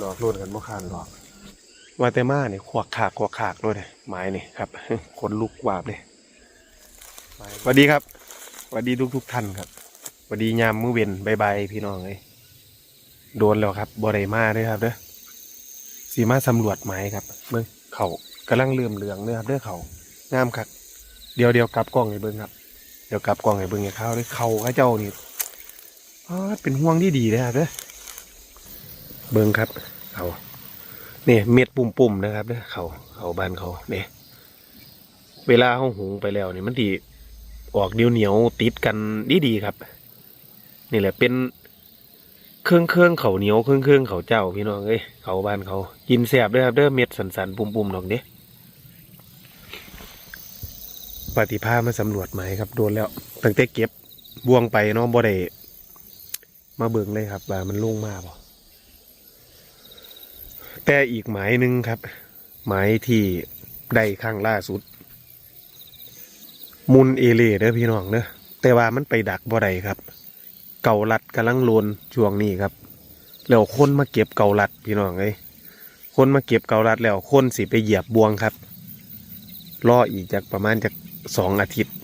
หลอกลวงกันบ่คานหลอกว่าแต่มาเนี่ยขวักขากขวักขากด้วยเลยไม้นี่ครับขนลุกวาบเลยสวัสดีครับสวัสดีทุกทุกๆท่านครับสวัสดียามมื้อเวนบายบายพี่น้องเลยโดนแล้วครับบ่ได้มาเด้วยครับเด้อสีมาสำรวจไม้ครับเบิ่งเขากำลังเลื่อมเหลืองเด้อครับเด้อเขางามครับเดี๋ยวเดี๋ยวกลับกล้องให้เบิ่งครับเดี๋ยวกลับกล้องให้เบิ่งให้เขาเลยเขาเข้าเจ้านี่อ๋อเป็นห่วงที่ดีเลยครับเด้อ เบิ่งครับเขาเนี่ยเม็ดปุ่มๆนะครับเด้อเขาเขาบานเขาเนี่ยเวลาเขาหุงไปแล้วเนี่ยมันดีออกเดียวเหนียวติดกันดีๆครับ นี่แหละเป็นเครื่องเครื่องเขาเหนียวเครื่องเครื่องเขาเจ้าพี่น้องเอ้ยเขาบานเขากินแสบด้อครับเด้อเม็ดสันๆปุ่มๆดอกเด้ปฏิภาณมาสำรวจไหมครับโดนแล้วตั้งแต่เก็บบวงไปเนาะบ่ได้มาเบิ่งเลยครับว่ามันลุ่งมากบ่ แต่อีกหมายหนึ่งครับ หมายที่ได้ข้างล่าสุด มุนเอเล่เด้อพี่น้องเด้อแต่ว่ามันไปดักบ่ได้ครับ เก่าลัดกำลังโลนช่วงนี้ครับ แล้วคนมาเก็บเก่าลัดพี่น้องเอ้ยคนมาเก็บเก่าลัดแล้วคนสิไปเหยียบบวงครับรออีกจากประมาณจากสองอาทิตย์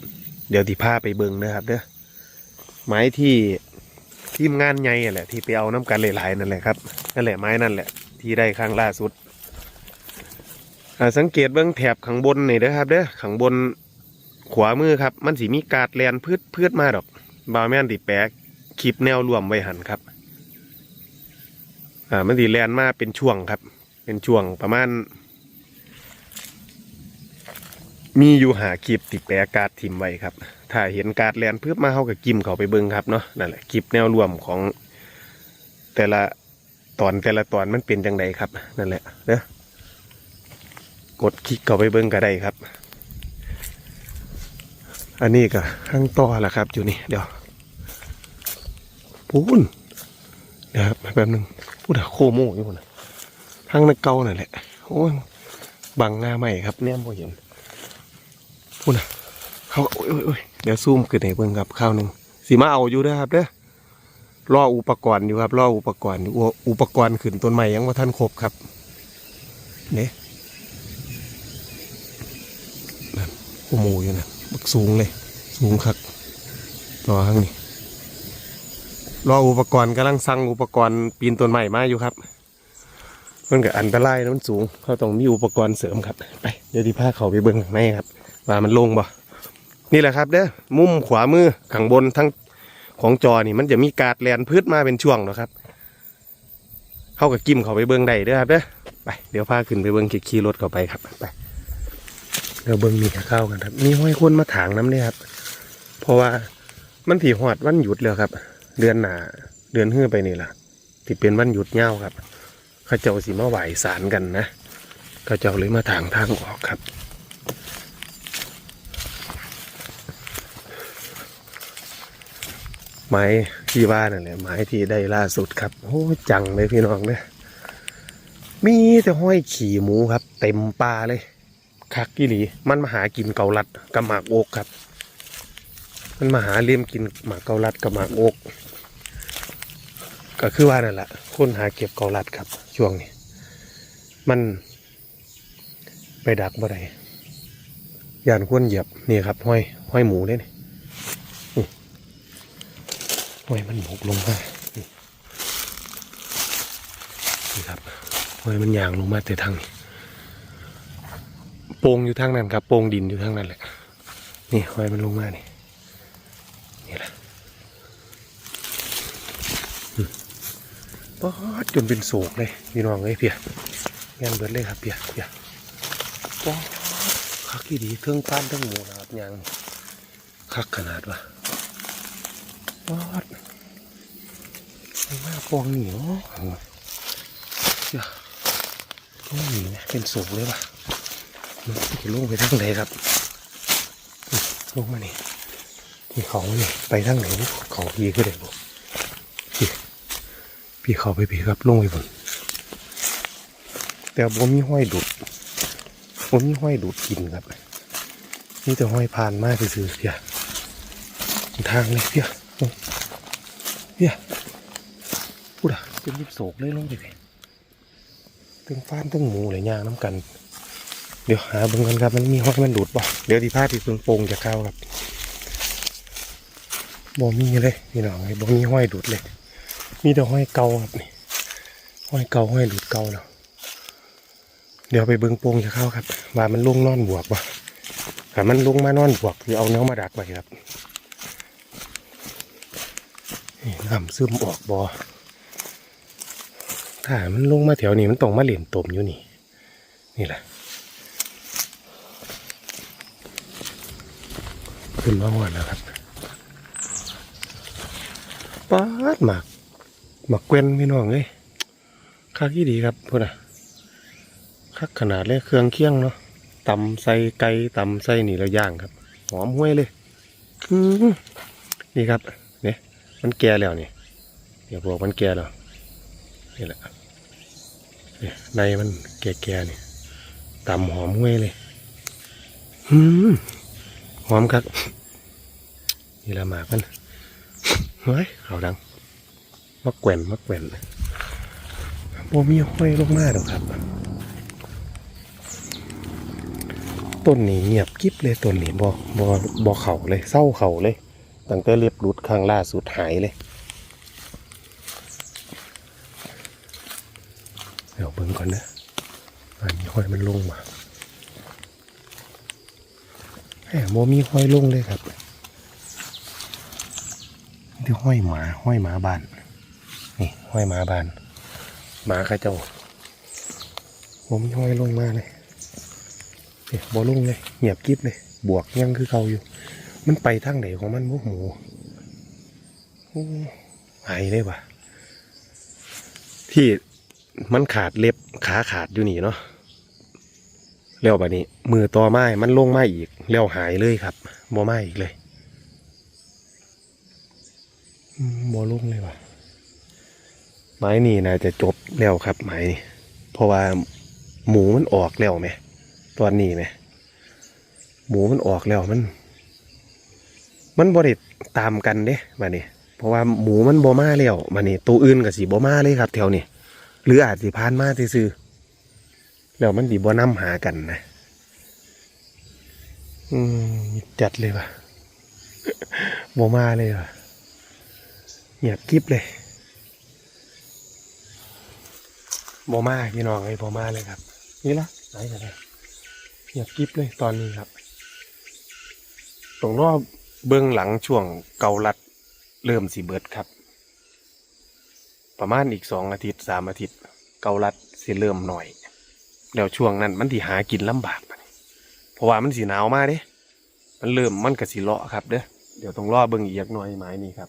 เดี๋ยวที่พาไปเบิงนะครับเด้อไม้ที่ทีมงานใหญ่ะแหละที่ไปเอาน้ำกันหลายๆนั่นแหละครับนั่นแหละไม้นั่นแหละ ที่ได้ครั้งล่าสุดอาสังเกตเบื้องแถบข้างบนนี่เด้อครับเด้อข้างบนขวามือครับ มันสีมีกาดแลนพืชพืชมาดอกบาแม่นติแปะคลิปแนวรวมไว้หันครับ อ่ามันสีแลนมาเป็นช่วงครับ เป็นช่วงประมาณ มีอยู่หาคลิปติดแปะกาดทิมไว้ครับ ถ้าเห็นกาดแลนเพื่อมาเข้ากับกิมเขาไปเบิ้งครับเนาะนั่นแหละคลิปแนวรวมของแต่ละ ตอนแต่ละตอนมันเป็นจังไดครับ นั่นแหละเด้อกดคลิกเข้าไปเบิ้งก็ได้ครับ อันนี้ก็ข้างต่อละครับอยู่นี่เดี๋ยวพูนเดี๋ยวครับแป๊บหนึงพูดอะโคโม่อยู่นะทางนักเก่านั่นแหละโอ้ยบังหน้าใหม่ครับแนมพอเห็นพูดนะเขาโอ้ยโอ้ยเดี๋ยวซูมขึ้นให้เบิ่งครับข้าวหนึ่งสีมาเอาอยู่เด้อครับเด้อ รออุปกรณ์อยู่ครับรออุปกรณ์อุปกรณ์ขึ้นต้นใหม่ยังว่าท่านครบครับเนี่ยนั่นโอ้โหอยู่นะบักสูงเลย สูงคักรอข้างนี้รออุปกรณ์กำลังสั่งอุปกรณ์ปีนต้นใหม่มาอยู่ครับมันก็อันตรายนะมันสูงเขาต้องมีอุปกรณ์เสริมครับไปเดี๋ยวที่พาเขาไปเบิ่งข้างในครับว่ามันลงบ่นี่แหละครับเด้อมุมขวามือข้างบนทั้ง ของจอนี่มันจะมีการ์ดแลนพืชมาเป็นช่วงนะครับ เข้ากับกิมเขาไปเบิ้งได้เด้อครับเด้อไปเดี๋ยวพาขึ้นไปเบิ้งขี่รถเข้าไปครับไปเดี๋ยวเบิ้งมีข้าวกันครับ มีห้อยคนมาถางน้ำเนี่ยครับ เพราะว่ามันถี่หอดวันหยุดแล้วครับ เดือนหนาเดือนหื้อไปนี่ล่ะที่เป็นวันหยุดเง่าครับ เขาเจ้าสิมาไหวสารกันนะเขาเจ้าเลยมาถางทางออกครับ ไม้ที่ว่านั่นแหละไม้ที่ได้ล่าสุดครับโอ้จังเลยพี่น้องเนี่ยมีแต่ห้อยขี่หมูครับ เต็มป่าเลยคักกี่หลี มันมาหากินเกาลัดกับหมากโอกครับ มันมาหาเลี่ยมกินหมากเกาลัดกับหมากโอก ก็คือว่านั่นแหละคนหาเก็บเกาลัดครับ ช่วงนี้ มันไปดักบ่ได้ยานควรเหยียบนี่ครับ ห้อยห้อยหมูเนี่ย ห้อยมันหมกลงมานี่นี่ครับห้อยมันยางลงมาแต่ทางนี้โป่งอยู่ทางนั้นครับโป่งดินอยู่ทางนั้นแหละนี่ห้อยมันลงมานี่นี่แหละป๊อดจนเป็นโศกเลยพี่น้องเลยเพียงานเบิดเลยครับเพียเพียป๊อดคักที่ดีเครื่องปั้นเครื่องหมูนะครับยางคักขนาดวะปอด ไอ้ว่าปองเหนียวเจ้าปองเหนียวเนี่ยเป็นสูงเลยป่ะมันจะลงไปทางไหนครับนี่ลงมานี่มีเขาเนี่ยไปทางไหนเขาพี่ขึ้นเลยบุพี่พี่เขาไปพี่ครับลงไปบนแต่บ่มีห้อยดูดบ่มีห้อยดูดกินครับนี่แต่ห้อยผ่านมากซื่อๆเพียทางเลยเพียเนี่ย ดอะเป็นยิบโศกเลยลงไปเลยตึงฟ้านตึงหมูเลยย่างน้ำกัน เดี๋ยวหาเบิ่งกันครับมันมีห้อยมันหลุดบ่เดี๋ยวที่พาที่เพิ่งโป่งจะเข้าครับบ่มีเลยพี่น้องไอ้บ่มีห้อยหลุดเลย มีแต่ห้อยเก่าครับนี่ห้อยเก่าห้อยหลุดเก่าแล้วเดี๋ยวไปเบิ่งโป่งจะเข้าครับว่ามันลงนอนบวกบ่ถ้ามันลงมานอนบวกคือเอาเนื้อมาดักไว้ครับนี่น้ำซึมออกบ่ ถ้ามันลงมาแถวนี้มันต้องมาเหลี่ยมตมอยู่นี่ นี่แหละขึ้นมาหมดแล้วครับป๊าดหมากหมากเกวนพี่น้องเลยคักที่ดีครับพูดนะคักขนาดเลยเครื่องเคี่ยงเนาะตำใส่ไก่ตำใส่นี่แล้วย่างครับ หอมห้วยเลยอือนี่ครับเนี่ยมันแก่แล้วนี่เดี๋ยวบอกมันแก่แล้ว นี่แหละเนี่ยในมันแก่ๆนี่ตำหอมห้วยเลยอืมหอมครับนี่ละหมากมันเฮ้ยเขาดังมักแกว่นมักแกว่นโมมีห้อยลงมาดอกครับ ต้นนี้เงียบกิ๊บเลยต้นนี้บอบอบอเข่าเลยเศร้าเข่าเลย ตั้งแต่เล็บหลุดข้างล่าสุดหายเลย เดี๋ยวเบิ่งก่อนนะอันนี้ ห้อยมันลงมาแหมโมมีห้อยลงเลยครับที่ห้อยหมาห้อยหมาบ้านนี่ห้อยหมาบ้านหมาข้าเจ้าโมมีห้อยลงมาเลยเนี่ยบอลงเลยเงียบกิบเลย บวกยังคือเขาอยู่ มันไปทางไหนของมันพวกหมูหายเลยว่ะที่มันขาดเล็บขาขาดอยู่นี่เนาะ แล้วบัดนี้ มือต่อไม้มันลงไม้อีก แล้วหายเลยครับบ่ไม้อีกเลยบ่ลงเลยว่ะไม้นี่น่าจะจบแล้วครับไม้นี่เพราะว่าหมูมันออกแล้วไหมตอนนี้ไหมหมูมันออกแล้วมัน มันบ่ได้ตามกันเด้บัดนี้เพราะว่าหมูมันบ่มาแล้วบัดนี้ตัวอื่นก็สิบ่มาเลยครับ แถวนี้หรืออาจสิผ่านมาซื่อ แล้วมันสิบ่นํหากันนะ อืมจัดเลยว่ะโมมาเลยว่ะเงียบกริบเลยโมมาพี่น้องไอ้โมมาเลยครับ นี่ละไหนกันเลยเงียบกริบเลยตอนนี้ครับตรงรอบเบื้องหลังช่วงเกาลัดเริ่มสีเบิดครับ ประมาณอีกสองอาทิตย์สามอาทิตย์ เกาลัดสิเริ่มหน่อย แล้วช่วงนั้นมันที่หากินลำบากเพราะว่ามันสีหนาวมากเด้ มันเริ่มมันกับสีเลาะครับเด้อเดี๋ยวต้องรอเบิ่งอีกหน่อยไม้นี่ครับ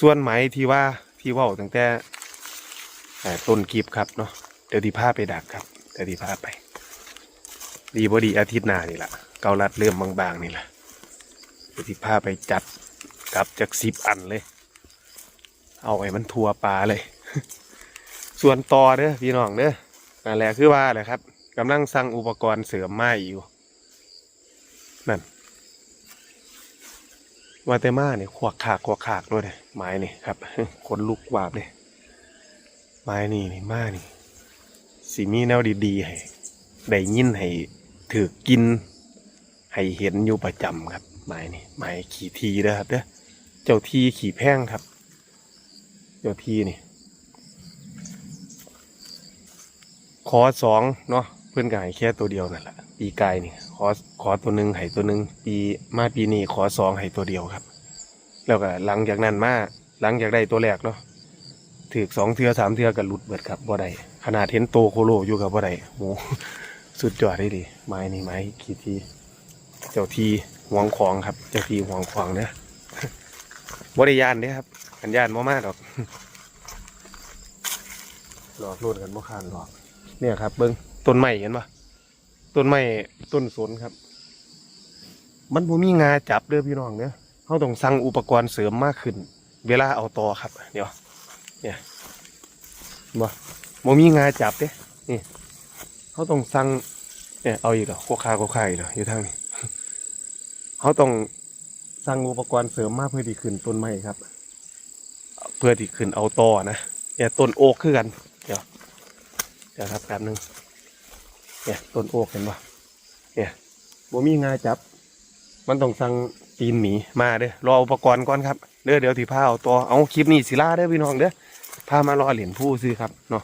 ส่วนไม้ที่ว่าที่ว่าตั้งแต่ต้นกีบครับเนาะเดี๋ยวที่พาไปดักครับเดี๋ยวที่พาไป ดีบดีอาทิตย์หน้านี่แหละเกาลัดเริ่มบางๆนี่แหละเดี๋ยวที่พาไปจัดกลับจากสิบอันเลย เอาไอ้มันทัวปลาเลย ส่วนต่อเด้อพี่น้องเด้อ นั่นแหละคือว่าแหละครับกำลังสั่งอุปกรณ์เสริมไม้อยู่ นั่นวาเตมาเนี่ยขวักขากขวักขากด้วยเลยไม้นี่ครับขนลุกวาบเลยไม้นี่นี่มานี่สีมีแนวดีๆให้ได้ยินให้ถือกิน ให้เห็นอยู่ประจำครับ ไม้นี่ไม้ขี่ทีเด้อครับเด้อเจ้าทีขี่แพ่งครับ เจ้าทีนี่ ขอสองเนาะเพื่อนก็ให้แค่ตัวเดียวนั่นแหละปีกายนี่ขอขอตัวหนึ่งให้ตัวหนึ่งปีมาปีนี้ขอสองให้ตัวเดียวครับ แล้วก็หลังจากนั้นมาหลังจากได้ตัวแรกเนาะถือสองเทือสามเทือก็หลุดเบิดครับบ่ได้ขนาดเห็นโตโคโลอยู่กับบ่ได้โหสุดยอดได้ดีไม้นี่ไม้ขีทีเจ้าทีห่วงของครับ เจ้าทีห่วงของเนี่ยบ่ได้ยานเด้ครับขันยานบ่มากดอกหลอกลวดกันบ่คานหลอก เนี่ยครับ เบิ้งต้นไม้เห็นปะต้นไม้ต้นสนครับ มันบ่มีงาจับเด้อพี่น้องเด้อเขาต้องสั่งอุปกรณ์เสริมมากขึ้น เวลาเอาต่อครับ เดี๋ยวเนี่ยบ่บ่มีงาจับเด้นี่เขาต้องสั่งเนี่ยเอาอีกเหรอโคคาโคคาอีกเหรออยู่ทางนี้เขาต้องสั่งอุปกรณ์เสริมมากเพื่อที่ขึ้นต้นไม้ครับ เพื่อที่ขึ้นเอาต่อนะเนี่ยต้นโอ๊กคือกันเดี๋ยว เดี๋ยวครับแป๊บหนึงเนี่ยต้นโอกเห็นปะเนี่ยบ่มีงาจับ มันต้องสั่งตีนหมีมาเด้อรออุปกรณ์ก่อนครับเด้อเดี๋ยวถือผ้าเอาตัวเอาคลิปนี้สิล่าเด้อพี่น้องเด้อพามารอเหรียญผู้ซื้อครับเนาะ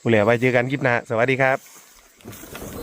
ผู้เหลือไว้เจอกันคลิปหน้าสวัสดีครับ